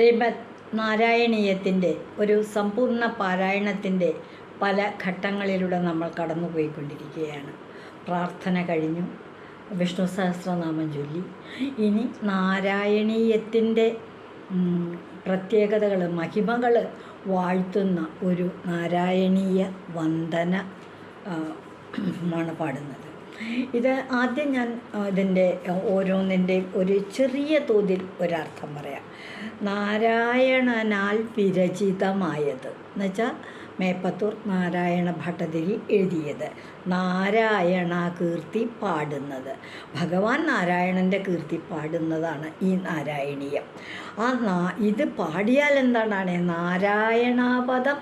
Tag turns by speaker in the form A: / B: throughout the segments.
A: ശ്രീമദ് നാരായണീയത്തിന്റെ ഒരു സമ്പൂർണ പാരായണത്തിന്റെ പല ഘട്ടങ്ങളിലൂടെ നമ്മൾ കടന്നുപോയിക്കൊണ്ടിരിക്കുകയാണ്. പ്രാർത്ഥന കഴിഞ്ഞു. വിഷ്ണു സഹസ്രനാമം ചൊല്ലി. ഇനി നാരായണീയത്തിന്റെ പ്രത്യേകതകൾ മഹിമകൾ വാഴ്ത്തുന്ന ഒരു നാരായണീയ വന്ദന മാണ് പാടുന്നത്. ഇത് ആദ്യം ഞാൻ ഇതിന്റെ ഓരോന്നിന്റെയും ഒരു ചെറിയ തോതിൽ ഒരർത്ഥം പറയാം. നാരായണനാൽ വിരചിതമായത്. എന്നുവെച്ചാൽ മേപ്പത്തൂർ നാരായണ ഭട്ടതിരി എഴുതിയത്. നാരായണ കീർത്തി പാടുന്നത്. ഭഗവാൻ നാരായണന്റെ കീർത്തി പാടുന്നതാണ് ഈ നാരായണീയം. ആ നാ ഇത് പാടിയാൽ എന്താണ് നാരായണാപദം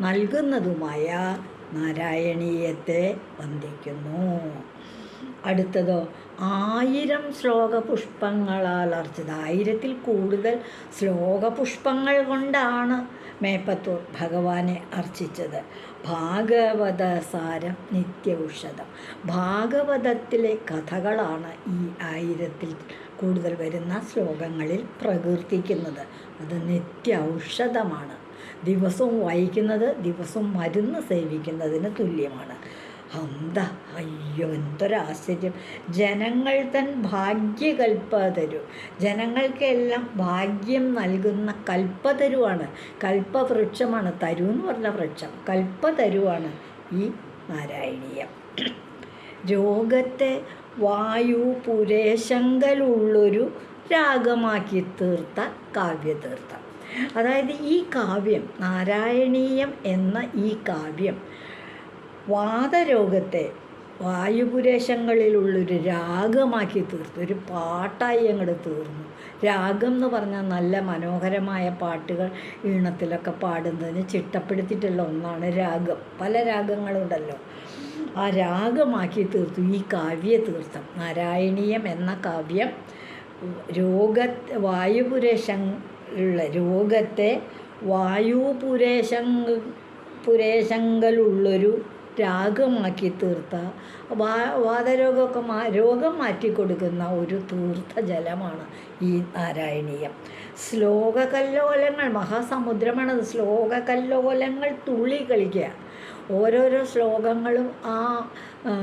A: നൽകുന്നതുമായ നാരായണീയത്തെ വന്ദിക്കുന്നു. അടുത്തതോ? ആയിരം ശ്ലോക ശ്ലോകപുഷ്പങ്ങളാൽ അർച്ചിത ആയിരത്തിൽ കൂടുതൽ ശ്ലോക പുഷ്പങ്ങൾ കൊണ്ടാണ് മേപ്പത്തൂർ ഭഗവാനെ അർച്ചിച്ചത്. ഭാഗവത സാരം നിത്യൌഷധം. ഭാഗവതത്തിലെ കഥകളാണ് ഈ ആയിരത്തിൽ കൂടുതൽ വരുന്ന ശ്ലോകങ്ങളിൽ പ്രകീർത്തിക്കുന്നത്. അത് നിത്യ ഔഷധമാണ് ദിവസവും വായിക്കുന്നത് ദിവസവും മരുന്ന് സേവിക്കുന്നതിന് തുല്യമാണ്. അന്ത അയ്യോ എന്തൊരാശ്ചര്യം. ജനങ്ങൾ തൻ ഭാഗ്യകൽപ്പതരു ജനങ്ങൾക്കെല്ലാം ഭാഗ്യം നൽകുന്ന കൽപ്പതരുവാണ് കൽപ്പവൃക്ഷമാണ് തരു എന്ന് പറഞ്ഞ വൃക്ഷം കൽപ്പതരുവാണ് ഈ നാരായണീയം. രോഗത്തെ വായു പുരേശങ്കലുള്ളൊരു രാഗമാക്കി തീർത്ത കാവ്യതീർത്ഥം. അതായത് ഈ കാവ്യം നാരായണീയം എന്ന ഈ കാവ്യം വാതരോഗത്തെ വായുപുരേശങ്ങളിലുള്ളൊരു രാഗമാക്കി തീർത്തു. ഒരു പാട്ടായി അങ്ങോട്ട് തീർന്നു. രാഗം എന്ന് പറഞ്ഞാൽ നല്ല മനോഹരമായ പാട്ടുകൾ ഈണത്തിലൊക്കെ പാടുന്നതിന് ചിട്ടപ്പെടുത്തിയിട്ടുള്ള ഒന്നാണ് രാഗം. പല രാഗങ്ങളുണ്ടല്ലോ. ആ രാഗമാക്കി തീർത്തു. ഈ കാവ്യ തീർത്ഥം നാരായണീയം എന്ന കാവ്യം രോഗ വായുപുരേഷങ്ങളുള്ള രോഗത്തെ വായുപുരേഷ പുരേശങ്കലുള്ളൊരു രാഗമാക്കി തീർത്ത വാ വാതരോഗമൊക്കെ മാ രോഗം മാറ്റിക്കൊടുക്കുന്ന ഒരു തീർത്ഥ ജലമാണ് ഈ നാരായണീയം. ശ്ലോകകല്ലോലങ്ങൾ മഹാസമുദ്രമാണ് ശ്ലോകകല്ലോലങ്ങൾ തുള്ളി കളിക്കുക. ഓരോരോ ശ്ലോകങ്ങളും ആ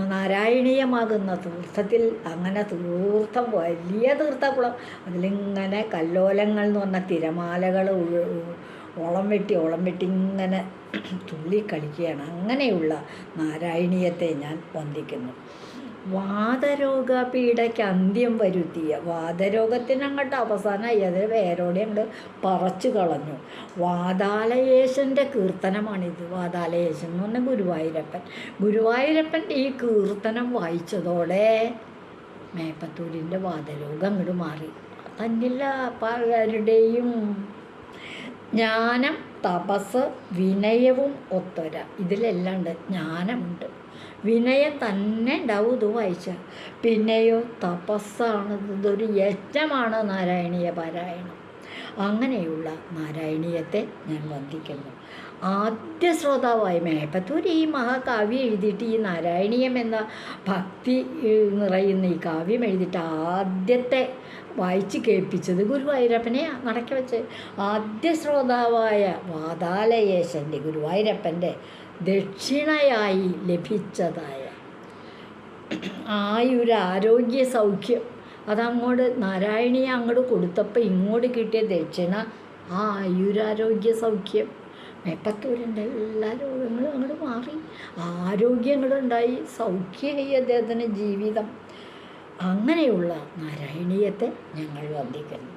A: നാരായണീയമാകുന്ന തീർത്ഥത്തിൽ അങ്ങനെ തീർത്ഥം വലിയ തീർത്ഥക്കുളം അതിലിങ്ങനെ കല്ലോലങ്ങൾ എന്ന് പറഞ്ഞ തിരമാലകൾ ഓളം വെട്ടി ഓളം വെട്ടി ഇങ്ങനെ തുള്ളി കളിക്കുകയാണ്. അങ്ങനെയുള്ള നാരായണീയത്തെ ഞാൻ വന്ദിക്കുന്നു. വാതരോഗ പീഡയ്ക്ക് അന്ത്യം വരുത്തിയ വാതരോഗത്തിന് അങ്ങോട്ട് അവസാനമായി അത് വേരോടെ അങ്ങോട്ട് പറച്ചു കളഞ്ഞു. വാതാലയേശന്റെ കീർത്തനമാണിത്. വാതാലയേശൻ എന്ന് പറഞ്ഞാൽ ഗുരുവായൂരപ്പൻ. ഗുരുവായൂരപ്പന്റെ ഈ കീർത്തനം വായിച്ചതോടെ മേപ്പത്തൂരിന്റെ വാതരോഗം അങ്ങോട്ട് മാറി. തന്നില്ല പലരുടെയും ജ്ഞാനം തപസ് വിനയവും ഒത്തൊര. ഇതിലെല്ലാം ഉണ്ട്. ജ്ഞാനമുണ്ട്. വിനയം തന്നെ ഉണ്ടാവും ഇത് വായിച്ച. പിന്നെയോ തപസ്സാണ്. ഇതൊരു യജ്ഞമാണ് നാരായണീയ പാരായണം. അങ്ങനെയുള്ള നാരായണീയത്തെ ഞാൻ വന്ദിക്കുന്നു. ആദ്യ ശ്രോതാവായ മേപ്പത്തൂർ ഈ മഹാകാവ്യം എഴുതിയിട്ട് ഈ നാരായണീയം എന്ന ഭക്തി നിറയുന്ന ഈ കാവ്യം എഴുതിയിട്ട് ആദ്യത്തെ വായിച്ച് കേൾപ്പിച്ചത് ഗുരുവായൂരപ്പനെ നടക്കി വെച്ച്. ആദ്യ ശ്രോതാവായ വാതാലയേശന്റെ ഗുരുവായൂരപ്പന്റെ ദക്ഷിണയായി ലഭിച്ചതായ ആയുരാരോഗ്യ സൗഖ്യം. അതങ്ങോട്ട് നാരായണിയെ അങ്ങോട്ട് കൊടുത്തപ്പോൾ ഇങ്ങോട്ട് കിട്ടിയ ദക്ഷിണ ആ ആയുരാരോഗ്യ സൗഖ്യം. മേപ്പത്തൂരിന്റെ എല്ലാ രോഗങ്ങളും അങ്ങോട്ട് മാറി. ആരോഗ്യം അങ്ങോട്ട് ഉണ്ടായി. സൗഖ്യമായി അദ്ദേഹത്തിന്റെ ജീവിതം. അങ്ങനെയുള്ള നാരായണീയത്തെ ഞങ്ങൾ വന്ദിക്കുന്നു.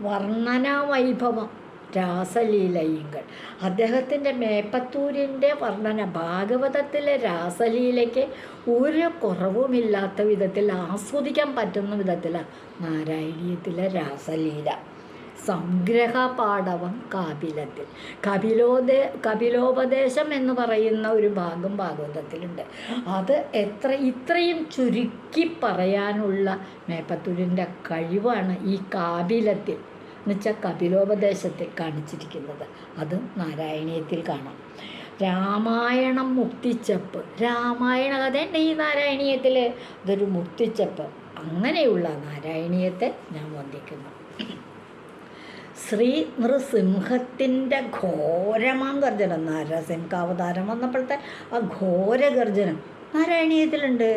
A: വർണനാവൈഭവം വൈഭവം രാസലീലയിങ്കൽ. അദ്ദേഹത്തിന്റെ മേപ്പത്തൂരിന്റെ വർണന ഭാഗവതത്തിലെ രാസലീലയ്ക്ക് ഒരു കുറവുമില്ലാത്ത വിധത്തിൽ ആസ്വദിക്കാൻ പറ്റുന്ന വിധത്തിലാണ് നാരായണീയത്തിലെ രാസലീല. സംഗ്രഹ കാബിലത്തിൽ. കാപിലത്തിൽ കപിലോദേ കപിലോപദേശം എന്ന് പറയുന്ന ഒരു ഭാഗം ഭാഗവതത്തിലുണ്ട്. അത് എത്ര ഇത്രയും ചുരുക്കി പറയാനുള്ള മേപ്പത്തൂരിന്റെ കഴിവാണ് ഈ കാപിലത്തിൽ എന്നുവെച്ചാൽ കപിലോപദേശത്തിൽ കാണിച്ചിരിക്കുന്നത്. അത് നാരായണീയത്തിൽ കാണാം. രാമായണം മുക്തിച്ചപ്പ്. രാമായണ കഥയുണ്ട് ഈ നാരായണീയത്തിൽ ഇതൊരു മുക്തിച്ചപ്പ്. അങ്ങനെയുള്ള നാരായണീയത്തെ ഞാൻ വന്ദിക്കുന്നു. ശ്രീ നൃസിംഹത്തിന്റെ ഘോരമാം ഗർജനം നരസിംഹാവതാരം വന്നപ്പോഴത്തെ ആ ഘോര ഗർജനം നാരായണീയത്തിലുണ്ട്.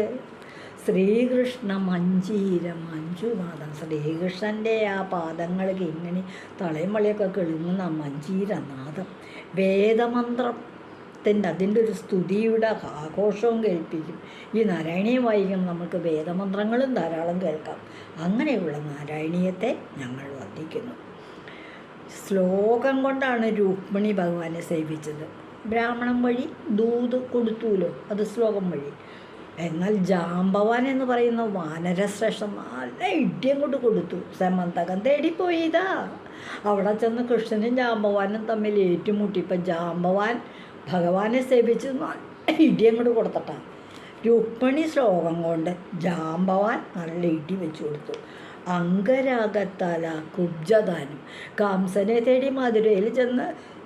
A: ശ്രീകൃഷ്ണ മഞ്ചീരം മഞ്ജുനാഥം ശ്രീകൃഷ്ണന്റെ ആ പാദങ്ങൾക്ക് ഇങ്ങനെ തളയമളിയൊക്കെ കിളുങ്ങുന്ന ആ മഞ്ചീരനാഥം വേദമന്ത്രത്തിന്റെ അതിന്റെ ഒരു സ്തുതിയുടെ ആഘോഷവും കേൾപ്പിക്കും. ഈ നാരായണീയം വായിക്കുമ്പോൾ നമുക്ക് വേദമന്ത്രങ്ങളും ധാരാളം കേൾക്കാം. അങ്ങനെയുള്ള നാരായണീയത്തെ ഞങ്ങൾ വന്ദിക്കുന്നു ശ്ലോകം കൊണ്ടാണ് രുക്മിണി ഭഗവാനെ സേവിച്ചത്. ബ്രാഹ്മണം വഴി ദൂത് കൊടുത്തൂലോ? അത് ശ്ലോകം വഴി. എന്നാൽ ജാമ്പവാൻ എന്ന് പറയുന്ന വാനരശ്രേഷ്ഠം നല്ല ഇഡ്യം കൊണ്ട് കൊടുത്തു. സമന്തകം തേടിപ്പോയി ഇതാ. അവിടെ ചെന്ന് കൃഷ്ണനും ജാമ്പവാനും തമ്മിൽ ഏറ്റുമുട്ടി. ഇപ്പം ജാമ്പവാൻ ഭഗവാനെ സേവിച്ച് നല്ല ഇടിയം കൊണ്ട് കൊടുത്തിട്ടാണ് രുക്മിണി ശ്ലോകം കൊണ്ട് ജാമ്പവാൻ നല്ല ഇടി വെച്ച് കൊടുത്തു. അംഗരാഗത്താല കുബ്ജദാനം കംസനെ തേടി മധുരയിൽ ചെന്ന്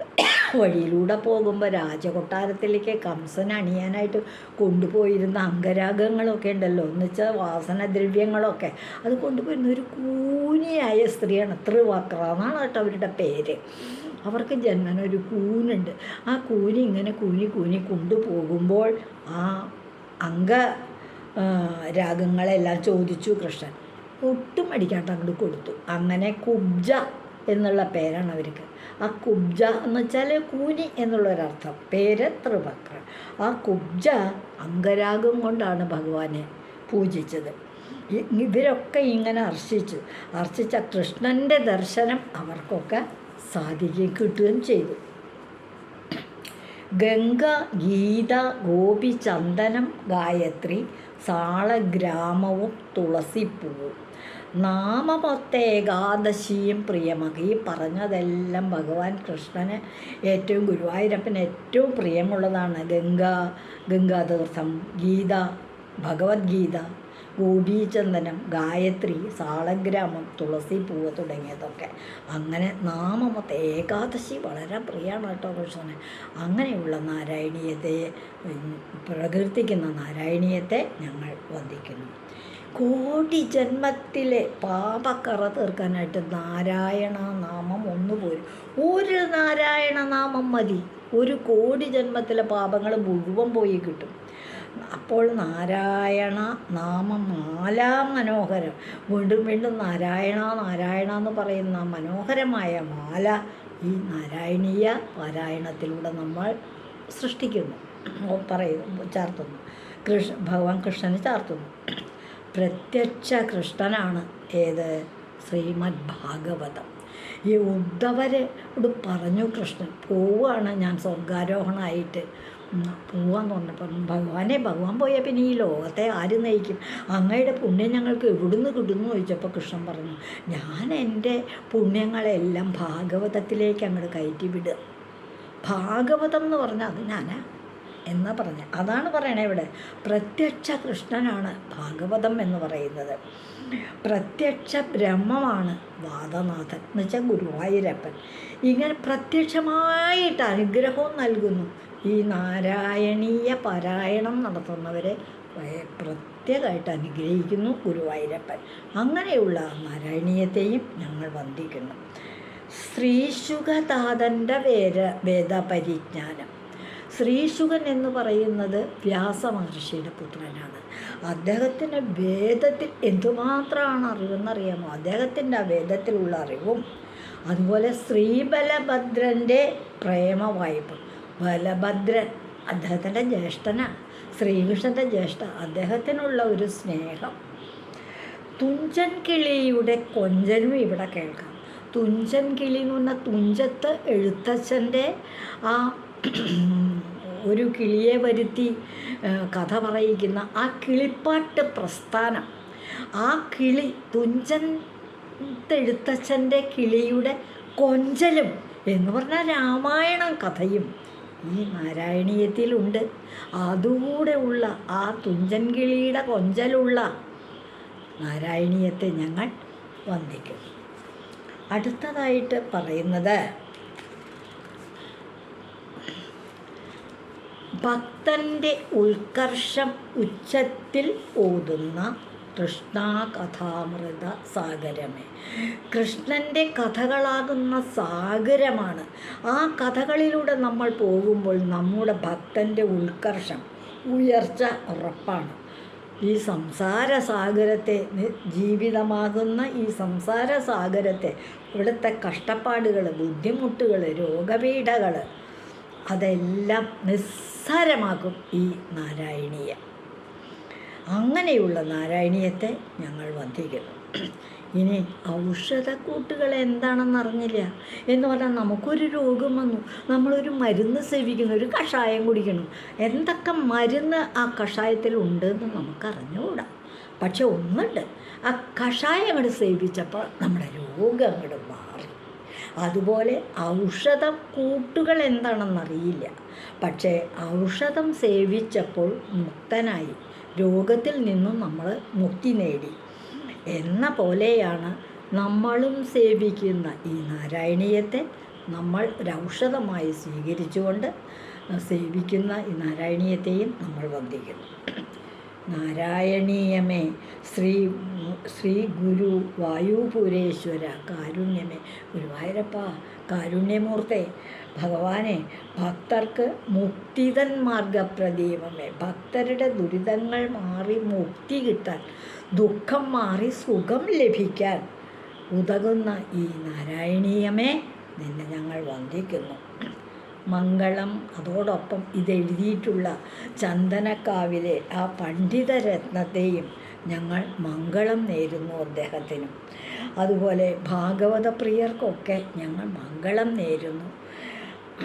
A: വഴിയിലൂടെ പോകുമ്പോൾ രാജകൊട്ടാരത്തിലേക്ക് കംസൻ അണിയാനായിട്ട് കൊണ്ടുപോയിരുന്ന അംഗരാഗങ്ങളൊക്കെ ഉണ്ടല്ലോ. എന്ന് വെച്ചാൽ വാസനദ്രവ്യങ്ങളൊക്കെ. അത് കൊണ്ടുപോയിരുന്ന ഒരു കൂനിയായ സ്ത്രീയാണ്. ത്രിവക്ര എന്നാണ് കേട്ടോ അവരുടെ പേര്. അവർക്ക് ജന്മന ഒരു കൂനുണ്ട്. ആ കൂനി ഇങ്ങനെ കൂനി കൂനി കൊണ്ടുപോകുമ്പോൾ ആ അംഗ രാഗങ്ങളെല്ലാം ചോദിച്ചു കൃഷ്ണൻ. ഒട്ടും അടിക്കാണ്ട് അങ്ങോട്ട് കൊടുത്തു. അങ്ങനെ കുബ്ജ എന്നുള്ള പേരാണ് അവർക്ക്. ആ കുബ്ജ എന്ന് വെച്ചാൽ കൂനി എന്നുള്ളൊരർത്ഥം. പേര് ത്രിവക്ര. ആ കുബ്ജ അംഗരാഗം കൊണ്ടാണ് ഭഗവാനെ പൂജിച്ചത്. ഇവരൊക്കെ ഇങ്ങനെ അർച്ചിച്ചു. അർച്ചിച്ച കൃഷ്ണന്റെ ദർശനം അവർക്കൊക്കെ സാധിക്കുകയും കിട്ടുകയും ചെയ്തു. ഗംഗ ഗീത ഗോപി ചന്ദനം ഗായത്രി സാളഗ്രാമവും തുളസിപ്പൂവും. നാമമൊത്ത ഏകാദശിയും പ്രിയമാണ് ഈ പറഞ്ഞതെല്ലാം ഭഗവാൻ കൃഷ്ണന് ഏറ്റവും ഗുരുവായൂരപ്പന് ഏറ്റവും പ്രിയമുള്ളതാണ്. ഗംഗ ഗംഗാതീർത്ഥം ഗീത ഭഗവത്ഗീത ഗോപീചന്ദനം ഗായത്രി സാളഗ്രാമം തുളസി പൂവ് തുടങ്ങിയതൊക്കെ. അങ്ങനെ നാമമത്തെ ഏകാദശി വളരെ പ്രിയമാണ് കേട്ടോ കൃഷ്ണന്. അങ്ങനെയുള്ള നാരായണീയത്തെ പ്രകീർത്തിക്കുന്ന നാരായണീയത്തെ ഞങ്ങൾ വന്ദിക്കുന്നു. കോടി ജന്മത്തിലെ പാപക്കറ തീർക്കാനായിട്ട് നാരായണ നാമം ഒന്ന് പോരും. ഒരു നാരായണ നാമം മതി. ഒരു കോടി ജന്മത്തിലെ പാപങ്ങൾ മുഴുവൻ പോയി കിട്ടും. അപ്പോൾ നാരായണ നാമം നാലാ മനോഹരം. വീണ്ടും വീണ്ടും നാരായണ നാരായണ എന്ന് പറയുന്ന മനോഹരമായ മാല ഈ നാരായണീയ പാരായണത്തിലൂടെ നമ്മൾ സൃഷ്ടിക്കുന്നു. പറയുന്നു ചാർത്തുന്നു. കൃഷ്ണ ഭഗവാൻ കൃഷ്ണന് ചാർത്തുന്നു. പ്രത്യക്ഷ കൃഷ്ണനാണ് ഏത്? ശ്രീമദ് ഭാഗവതം. ഈ ഉദ്ധവരോട് പറഞ്ഞു കൃഷ്ണൻ പോവുകയാണ് ഞാൻ സ്വർഗാരോഹണമായിട്ട് പോവാൻ പറഞ്ഞപ്പം ഭഗവാനെ ഭഗവാൻ പോയാൽ പിന്നെ ഈ ലോകത്തെ ആര് നയിക്കും? അങ്ങയുടെ പുണ്യം ഞങ്ങൾക്ക് എവിടുന്ന് കിട്ടുന്നു? ചോദിച്ചപ്പോൾ കൃഷ്ണൻ പറഞ്ഞു ഞാൻ എന്റെ പുണ്യങ്ങളെല്ലാം ഭാഗവതത്തിലേക്ക് അങ്ങോട്ട് കയറ്റി വിടുക. ഭാഗവതം എന്ന് പറഞ്ഞാൽ അത് ഞാനാ എന്നാ പറഞ്ഞ. അതാണ് പറയണേ ഇവിടെ. പ്രത്യക്ഷ കൃഷ്ണനാണ് ഭാഗവതം എന്ന് പറയുന്നത്. പ്രത്യക്ഷ ബ്രഹ്മമാണ് വാദനാഥൻ. എന്ന് വെച്ചാൽ ഗുരുവായൂരപ്പൻ. ഇങ്ങനെ പ്രത്യക്ഷമായിട്ട് അനുഗ്രഹവും നൽകുന്നു. ഈ നാരായണീയ പാരായണം നടത്തുന്നവരെ പ്രത്യേകമായിട്ട് അനുഗ്രഹിക്കുന്നു ഗുരുവായൂരപ്പൻ. അങ്ങനെയുള്ള നാരായണീയത്തെയും ഞങ്ങൾ വന്ദിക്കുന്നു. ശ്രീശുഖദാതന്റെ വേര വേദപരിജ്ഞാനം. ശ്രീശുഖൻ എന്ന് പറയുന്നത് വ്യാസ മഹർഷിയുടെ പുത്രനാണ്. അദ്ദേഹത്തിന് വേദത്തിൽ എന്തുമാത്രമാണ് അറിവെന്നറിയാമോ? അദ്ദേഹത്തിന്റെ ആ വേദത്തിലുള്ള അറിവും അതുപോലെ ശ്രീബലഭദ്രന്റെ പ്രേമ വായ്പ ബലഭദ്രൻ അദ്ദേഹത്തിന്റെ ജ്യേഷ്ഠനാണ്. ശ്രീകൃഷ്ണന്റെ ജ്യേഷ്ഠ അദ്ദേഹത്തിനുള്ള ഒരു സ്നേഹം. തുഞ്ചൻ കിളിയുടെ കൊഞ്ചനും ഇവിടെ കേൾക്കാം. തുഞ്ചൻ കിളി എന്ന് പറഞ്ഞാൽ തുഞ്ചത്ത് എഴുത്തച്ഛന്റെ ആ ഒരു കിളിയെ വരുത്തി കഥ പറയിക്കുന്ന ആ കിളിപ്പാട്ട് പ്രസ്ഥാനം. ആ കിളി തുഞ്ചൻ എഴുത്തച്ഛന്റെ കിളിയുടെ കൊഞ്ചലും എന്ന് പറഞ്ഞാൽ രാമായണ കഥയും ഈ നാരായണീയത്തിലുണ്ട്. അതുകൂടെ ഉള്ള ആ തുഞ്ചൻ കിളിയുടെ കൊഞ്ചലുള്ള നാരായണീയത്തെ ഞങ്ങൾ വന്ദിക്കും. അടുത്തതായിട്ട് പറയുന്നത് ഭക്തന്റെ ഉത്കർഷം ഉച്ചത്തിൽ ഓതുന്ന കൃഷ്ണാകഥാമൃത സാഗരമേ. കൃഷ്ണന്റെ കഥകളാകുന്ന സാഗരമാണ്. ആ കഥകളിലൂടെ നമ്മൾ പോകുമ്പോൾ നമ്മുടെ ഭക്തന്റെ ഉത്കർഷം ഉയർച്ച ഉറപ്പാണ്. ഈ സംസാര സാഗരത്തെ ജീവിതമാകുന്ന ഈ സംസാര സാഗരത്തെ ഇവിടുത്തെ കഷ്ടപ്പാടുകൾ ബുദ്ധിമുട്ടുകൾ രോഗപീഠകൾ അതെല്ലാം നിസ്സാരമാക്കും ഈ നാരായണീയ. അങ്ങനെയുള്ള നാരായണീയത്തെ ഞങ്ങൾ വന്ധിക്കുന്നു ഇനി ഔഷധക്കൂട്ടുകൾ എന്താണെന്ന് അറിഞ്ഞില്ല. എന്ന് പറഞ്ഞാൽ നമുക്കൊരു രോഗം വന്നു. നമ്മളൊരു മരുന്ന് സേവിക്കുന്നു ഒരു കഷായം കുടിക്കണം എന്തൊക്കെ മരുന്ന് ആ കഷായത്തിൽ ഉണ്ടെന്ന് നമുക്കറിഞ്ഞുകൂടാ. പക്ഷെ ഒന്നുണ്ട്. ആ കഷായം അങ്ങോട്ട് സേവിച്ചപ്പോൾ നമ്മുടെ രോഗം അങ്ങോട്ട് അതുപോലെ ഔഷധ കൂട്ടുകൾ എന്താണെന്നറിയില്ല. പക്ഷേ ഔഷധം സേവിച്ചപ്പോൾ മുക്തനായി. രോഗത്തിൽ നിന്നും നമ്മൾ മുക്തി നേടി. എന്ന പോലെയാണ് നമ്മളും സേവിക്കുന്ന ഈ നാരായണീയത്തെ നമ്മൾ ഒരൗഷധമായി സ്വീകരിച്ചുകൊണ്ട് സേവിക്കുന്ന ഈ നാരായണീയത്തെയും നമ്മൾ വന്ദിക്കുന്നു. നാരായണീയമേ ശ്രീ ശ്രീ ഗുരു വായുപുരേശ്വര കാരുണ്യമേ. ഗുരുവായൂരപ്പ കാരുണ്യമൂർത്തെ ഭഗവാനെ ഭക്തർക്ക് മുക്തിതൻ മാർഗപ്രദീപമേ ഭക്തരുടെ ദുരിതങ്ങൾ മാറി മുക്തി കിട്ടാൻ ദുഃഖം മാറി സുഖം ലഭിക്കാൻ ഉതകുന്ന ഈ നാരായണീയമേ നിന്നെ ഞങ്ങൾ വന്ദിക്കുന്നു. മംഗളം. അതോടൊപ്പം ഇതെഴുതിയിട്ടുള്ള ചന്ദനക്കാവിലെ ആ പണ്ഡിതരത്നത്തെയും ഞങ്ങൾ മംഗളം നേരുന്നു അദ്ദേഹത്തിനും. അതുപോലെ ഭാഗവത പ്രിയർക്കൊക്കെ ഞങ്ങൾ മംഗളം നേരുന്നു.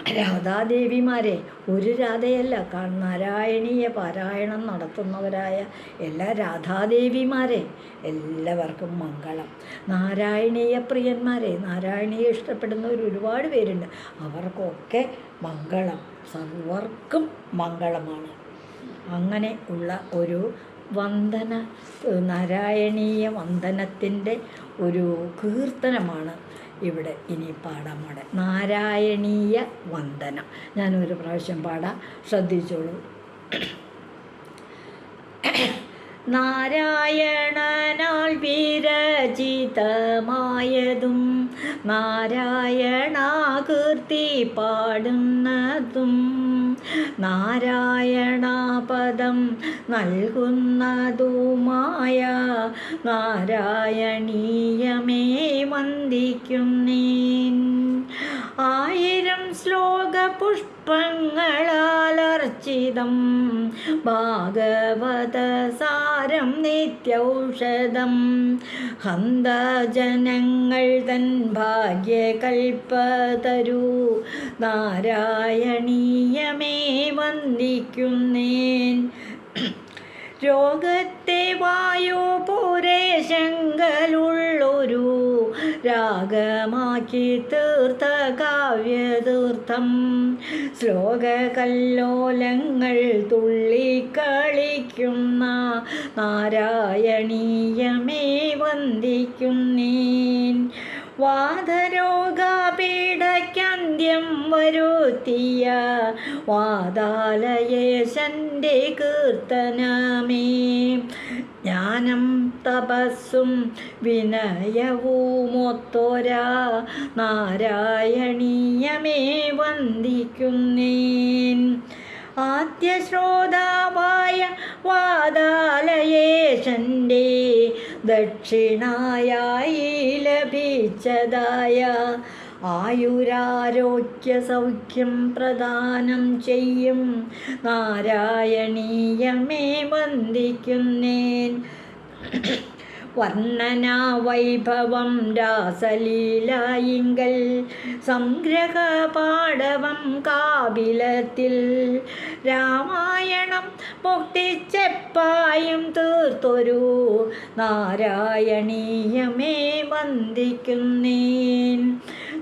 A: രാധാദേവിമാരെ ഒരു രാധയല്ല. നാരായണീയ പാരായണം നടത്തുന്നവരായ എല്ലാ രാധാദേവിമാരെ എല്ലാവർക്കും മംഗളം. നാരായണീയ പ്രിയന്മാരെ നാരായണീയ ഇഷ്ടപ്പെടുന്നവർ ഒരുപാട് പേരുണ്ട്. അവർക്കൊക്കെ മംഗളം സർവർക്കും മംഗളമാണ്. അങ്ങനെ ഉള്ള ഒരു വന്ദന നാരായണീയ വന്ദനത്തിന്റെ ഒരു കീർത്തനമാണ് ഇവിടെ ഇനി പാടാൻ പാടെ നാരായണീയ വന്ദനം. ഞാനൊരു പ്രാവശ്യം പാടാം. ശ്രദ്ധിച്ചോളൂ. നാരായണനാൽ വിരചിതമായതും നാരായണാകീർത്തി പാടുന്നതും നാരായണപദം നൽകുന്നതുമായ നാരായണീയമേ വന്ദിക്കുന്നേൻ. ആയിരം ശ്ലോക പുഷ്പങ്ങളാലർച്ചിതം ഭാഗവത സാരം നിത്യൗഷധം. ഹന്തജനങ്ങൾ തൻ ഭാഗ്യകൽപ്പതരു. നാരായണീയമേ വന്ദിക്കുന്നേൻ. രോഗത്തെ വായു പുരേശങ്കലുള്ളൊരു രാഗമാക്കി തീർത്ത കാവ്യതീർത്ഥം. ശ്ലോകകല്ലോലങ്ങൾ തുള്ളിക്കളിക്കുന്ന നാരായണീയമേ വന്ദിക്കുന്നേൻ വാദരോഗപീഠയ്ക്കന്ത്യം വരുത്തിയ വാതാലയേശന്റെ കീർത്തനമേ. ജ്ഞാനം തപസ്സും വിനയവുമൊത്തൊരാ നാരായണീയമേ വന്ദിക്കുന്നേൻ. ആദ്യ ശ്രോതാവായ വാതാലയേശന്റെ ദക്ഷിണായായി ലഭിച്ചതായ ആയുരാരോഗ്യ സൗഖ്യം പ്രദാനം ചെയ്യും. നാരായണീയമേ വന്ദിക്കുന്നേൻ. വർണന വൈഭവം രാസലീലായിങ്കൽ. സംഗ്രഹ പാടവം കാവിലത്തിൽ രാമായണം മുക്തിച്ചെപ്പായും തീർത്തൊരു. നാരായണീയമേ വന്ദിക്കുന്നേൻ.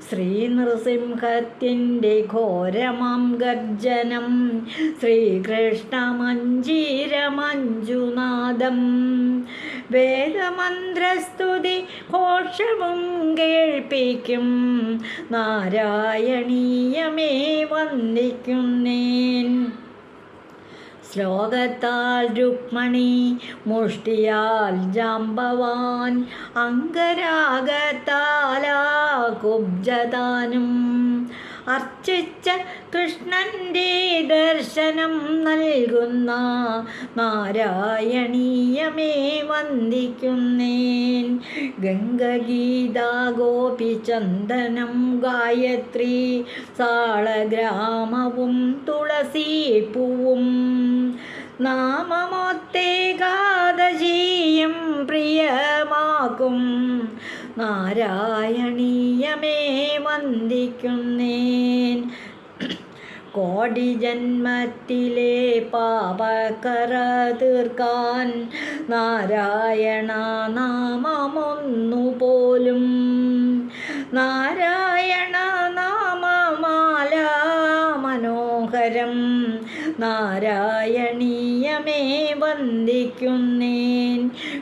A: ശ്രീനൃസിംഹത്തിന്റെ ഘോരമാം ഗർജനം ശ്രീകൃഷ്ണമഞ്ജീരമഞ്ജുനാദം. വേദമന്ത്രസ്തുതി ഘോഷവും കേൾപ്പിക്കും നാരായണീയമേ വന്ദിക്കുന്നേൻ. ശ്ലോകത്താൽ രുക്മണി മുഷ്ടിയാൽ ജാമ്പവാൻ അങ്കരാഗത്താലാ കുബ്ജതാനും അർച്ചിച്ച കൃഷ്ണന്റെ ദർശനം നൽകുന്ന നാരായണീയമേ വന്ദിക്കുന്നേൻ. ഗംഗഗീതാ ഗോപിചന്ദനം ഗായത്രി സാളഗ്രാമവും തുളസീപ്പൂവും. നാമമൊത്തേകാദശീയം പ്രിയമാക്കും നാരായണീയമേ വന്ദിക്കുന്നേൻ കോടി ജന്മത്തിലെ പാപക്കറ തീർക്കാൻ നാരായണ നാമമൊന്നു പോലും നാരായണ നാമമാല മനോഹരം നാരായണീയമേ വന്ദിക്കുന്നേൻ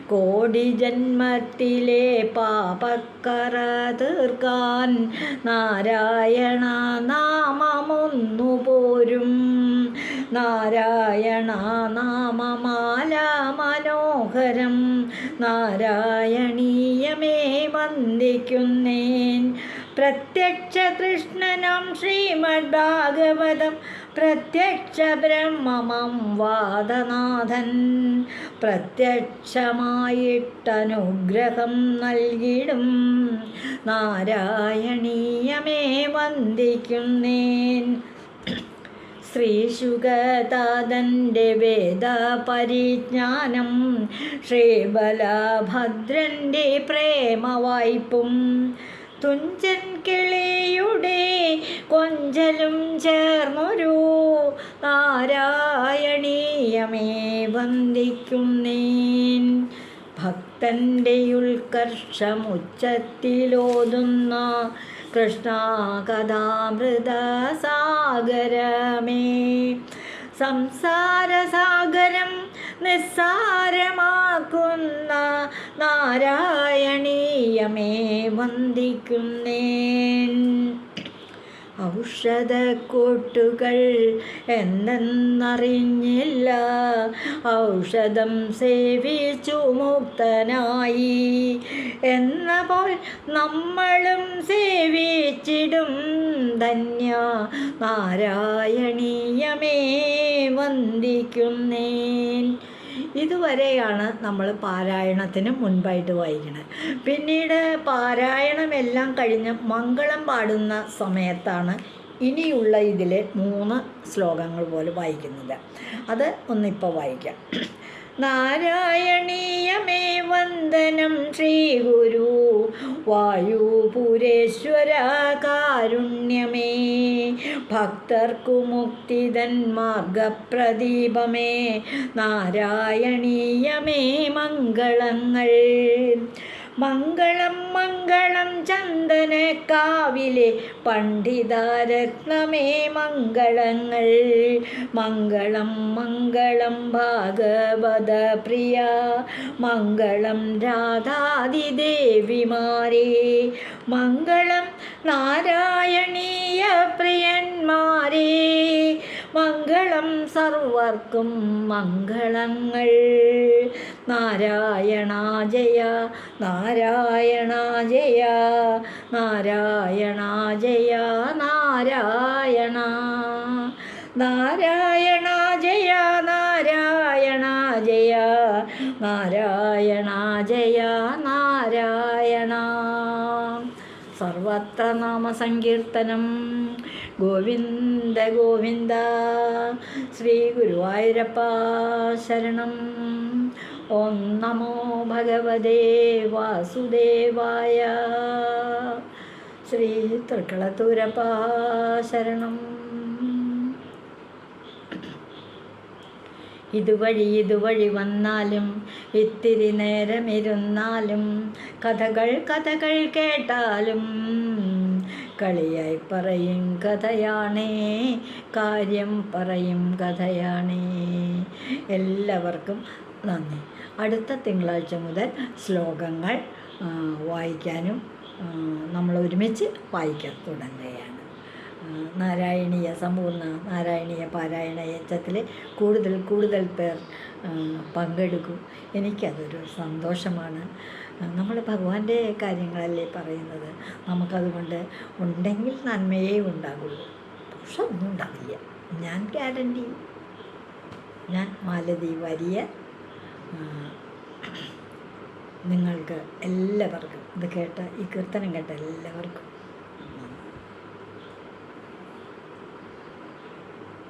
A: കോടി ജന്മത്തിലെ പാപക്കറ തീർക്കാൻ നാരായണ നാമമൊന്നുപോരും നാരായണ നാമമാല മനോഹരം നാരായണീയമേ വന്ദിക്കുന്നേൻ. പ്രത്യക്ഷ കൃഷ്ണനം ശ്രീമദ് പ്രത്യക്ഷ ബ്രഹ്മമം വാദനാഥൻ പ്രത്യക്ഷമായിട്ടനുഗ്രഹം നൽകിടും. നാരായണീയമേ വന്ദിക്കുന്നേൻ. ശ്രീശുഗതാതന്റെ വേദ പരിജ്ഞാനം ശ്രീബലഭദ്രന്റെ പ്രേമവായ്പും തുഞ്ചൻ കിളിയുടെ കൊഞ്ചലും ചേർന്നൊരു നാരായണീയമേ വന്ദിക്കുന്നേൻ. ഭക്തന്റെ ഉത്കർഷമുച്ചത്തിലോതുന്ന കൃഷ്ണ കഥാമൃത സാഗരമേ സംസാരസാഗരം നിസ്സാരമാക്കുന്ന നാരായണീയമേ വന്ദിക്കുന്നേൻ. ഔഷധക്കൂട്ടുകൾ എന്തെന്നറിഞ്ഞില്ല ഔഷധം സേവിച്ചു മുക്തനായി. എന്ന പോൽ നമ്മളും സേവിച്ചിടും ധന്യ നാരായണീയമേ വന്ദിക്കുന്നേൻ. ഇതുവരെയാണ് നമ്മൾ പാരായണത്തിന് മുൻപായിട്ട് വായിക്കുന്നത് പിന്നീട് പാരായണമെല്ലാം കഴിഞ്ഞ് മംഗളം പാടുന്ന സമയത്താണ് ഇനിയുള്ള ഇതിലെ മൂന്ന് ശ്ലോകങ്ങൾ പോലും വായിക്കുന്നത്. അത് ഒന്നിപ്പോൾ വായിക്കാം. നാരായണീയമേ വന്ദനം ശ്രീ ഗുരു വായുപുരേശ്വര കാരുണ്യമേ ഭക്തർക്കു മുക്തിതൻ മാർഗപ്രദീപമേ. നാരായണീയമേ മംഗളങ്ങൾ. മംഗളം മംഗളം ചന്ദനക്കാവിലെ പണ്ഡിതാരത്നമേ മംഗളങ്ങൾ. മംഗളം മംഗളം ഭാഗവത പ്രിയ. മംഗളം രാധാദിദേവിമാരേ മംഗളം നാരായണീയ പ്രിയന്മാരേ. മംഗളം സർവർക്കും മംഗളങ്ങൾ. നാരായണ ജയ നാരായണ ജയ നാരായണ. ജയ നാരായണ നാരായണ ജയ നാരായണ ജയ ജയ നാരായണ. സർവത്ര നാമസങ്കീർത്തനം. ഗോവിന്ദ ഗോവിന്ദ. ശ്രീ ഗുരുവായൂരപ്പ ശരണം. ഓം നമോ ഭഗവതേ വാസുദേവായ. ശ്രീ തൃക്കളത്തൂരപ്പ ശരണം. ഇതുവഴി ഇതുവഴി വന്നാലും ഇത്തിരി നേരമിരുന്നാലും കഥകൾ കഥകൾ കേട്ടാലും കളിയായി പറയും കഥയാണേ കാര്യം പറയും കഥയാണേ. എല്ലാവർക്കും നന്ദി. അടുത്ത തിങ്കളാഴ്ച മുതൽ ശ്ലോകങ്ങൾ വായിക്കാനും നമ്മൾ ഒരുമിച്ച് വായിക്കാൻ തുടങ്ങുകയാണ്. നാരായണീയ സമ്പൂർണ നാരായണീയ പാരായണ യജ്ഞത്തിൽ കൂടുതൽ കൂടുതൽ പേർ പങ്കെടുക്കും. എനിക്കതൊരു സന്തോഷമാണ്. നമ്മൾ ഭഗവാന്റെ കാര്യങ്ങളല്ലേ പറയുന്നത്. നമുക്കതുകൊണ്ട് ഉണ്ടെങ്കിൽ നന്മയേ ഉണ്ടാകുള്ളൂ. പക്ഷെ ഒന്നും ഉണ്ടാവില്ല. ഞാൻ ഗ്യാരണ്ടി. ഞാൻ മാലതി വരിയ. നിങ്ങൾക്ക് എല്ലാവർക്കും ഇത് കേട്ട ഈ കീർത്തനം കേട്ട എല്ലാവർക്കും